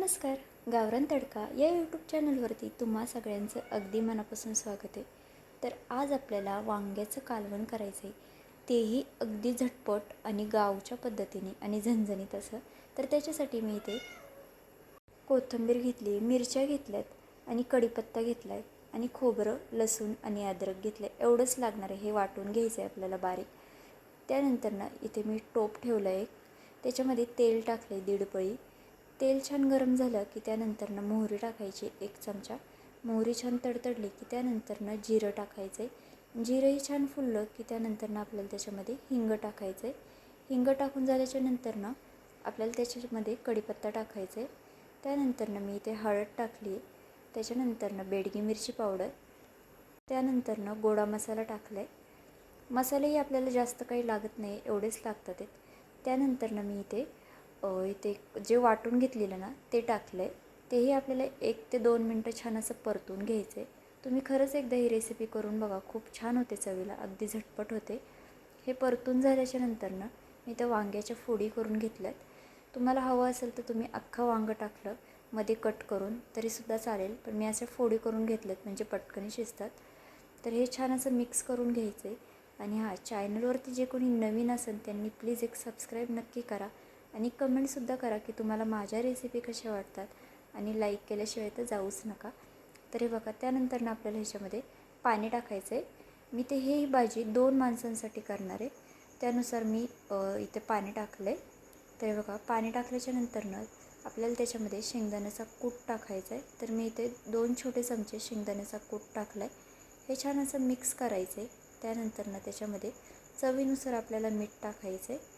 नमस्कार गावरान तडका या यूट्यूब चॅनलवरती तुम्हा सगळ्यांचं अगदी मनापासून स्वागत आहे. तर आज आपल्याला वांग्याचं कालवण करायचं आहे तेही अगदी झटपट आणि गावच्या पद्धतीने आणि झणझणीत असं. तर त्याच्यासाठी मी इथे कोथिंबीर घेतली मिरच्या घेतल्यात आणि कढीपत्ता घेतला आहे आणि खोबरं लसूण आणि अद्रक घेतलं आहे एवढंच लागणार आहे हे वाटून घ्यायचं आहे आपल्याला बारीक. त्यानंतर ना इथे मी टोप ठेवलं आहे त्याच्यामध्ये तेल टाकलं आहे दीड पळी तेल छान गरम झालं की त्यानंतरनं मोहरी टाकायची एक चमचा. मोहरी छान तडतडली की त्यानंतरनं जिरं टाकायचं आहे जिरंही छान फुललं की त्यानंतरनं आपल्याला त्याच्यामध्ये हिंग टाकायचं आहे हिंग टाकून झाल्याच्या नंतरनं आपल्याला त्याच्यामध्ये कढीपत्ता टाकायचा आहे त्यानंतरनं मी इथे हळद टाकली आहे त्याच्यानंतरनं बेडगी मिरची पावडर. त्यानंतरनं गोडा मसाला टाकला आहे मसालेही आपल्याला जास्त काही लागत नाही एवढेच लागतात आहेत त्यानंतरनं मी इथे इथे जे वाटून घेतलेलं ना ते टाकलं आहे तेही आपल्याला एक ते दोन मिनटं छान असं परतून घ्यायचं आहे तुम्ही खरंच एकदा ही रेसिपी करून बघा. खूप छान होते चवीला. अगदी झटपट होते. हे परतून झाल्याच्यानंतर ना मी त्या वांग्याच्या फोडी करून घेतल्यात. तुम्हाला हवं असेल तर तुम्ही अख्खं वांगं टाकलं. मध्ये कट करून तरीसुद्धा चालेल. पण मी असे फोडी करून घेतल्यात म्हणजे पटकन शिजतात. तर हे छान असं मिक्स करून घ्यायचं आहे आणि हा चॅनलवरती जे कोणी नवीन असेल त्यांनी प्लीज एक सबस्क्राईब नक्की करा. आणि कमेंटसुद्धा करा की तुम्हाला माझ्या रेसिपी कशा वाटतात. आणि लाईक केल्याशिवाय तर जाऊच नका. तर हे बघा त्यानंतर ना आपल्याला ह्याच्यामध्ये पाणी टाकायचं आहे मी ते ही भाजी दोन माणसांसाठी करणार आहे. त्यानुसार मी इथे पाणी टाकलं आहे तर बघा पाणी टाकल्याच्या नंतरनं आपल्याला त्याच्यामध्ये शेंगदाण्याचा कूट टाकायचा आहे तर मी इथे दोन छोटे चमचे शेंगदाण्याचा कूट टाकला आहे हे छान असं मिक्स करायचं आहे त्यानंतरनं त्याच्यामध्ये चवीनुसार आपल्याला मीठ टाकायचं आहे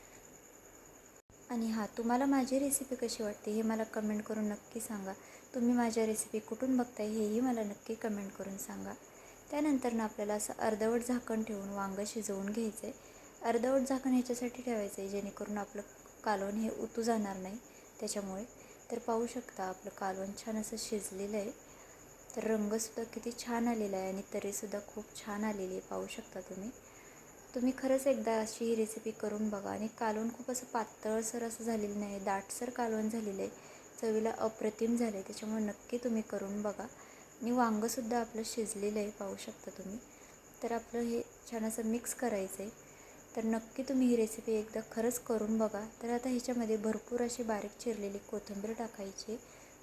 आणि हां तुम्हाला माझी रेसिपी कशी वाटते हे मला कमेंट करून नक्की सांगा. तुम्ही माझ्या रेसिपी कुठून बघताय हेही मला नक्की कमेंट करून सांगा. त्यानंतर ना आपल्याला असं अर्धवट झाकण ठेवून वांगं शिजवून घ्यायचं आहे अर्धवट झाकण ह्याच्यासाठी ठेवायचं आहे जेणेकरून आपलं कालवण हे उतू जाणार नाही. त्याच्यामुळे तर पाहू शकता आपलं कालवण छान असं शिजलेलं आहे. तर रंगसुद्धा किती छान आलेला आहे आणि तरीसुद्धा खूप छान आलेली आहे. पाहू शकता तुम्ही. तुम्ही खरंच एकदा अशी ही रेसिपी करून बघा. आणि कालवण खूप असं पातळसर असं झालेलं नाही. दाटसर कालवण झालेलं आहे. चवीला अप्रतिम झालं आहे त्याच्यामुळे नक्की तुम्ही करून बघा. आणि वांगंसुद्धा आपलं शिजलेलं आहे. पाहू शकता तुम्ही. तर आपलं हे छान असं मिक्स करायचं आहे तर नक्की तुम्ही ही रेसिपी एकदा खरंच करून बघा. तर आता ह्याच्यामध्ये भरपूर अशी बारीक चिरलेली कोथिंबीर टाकायची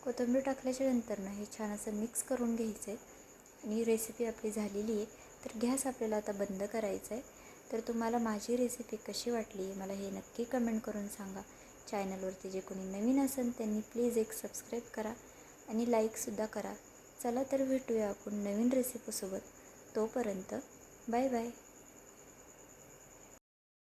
कोथिंबीर टाकल्याच्या नंतरनं हे छान असं मिक्स करून घ्यायचं आहे आणि रेसिपी आपली झालेली आहे. तर गॅस आपल्याला आता बंद करायचा आहे तर तुम्हाला माझी रेसिपी कशी वाटली मला हे नक्की कमेंट करून सांगा. चॅनलवरती जे कोणी नवीन असेल त्यांनी प्लीज एक सबस्क्राईब करा आणि लाईकसुद्धा करा. चला तर भेटूया आपण नवीन रेसिपीसोबत तोपर्यंत बाय बाय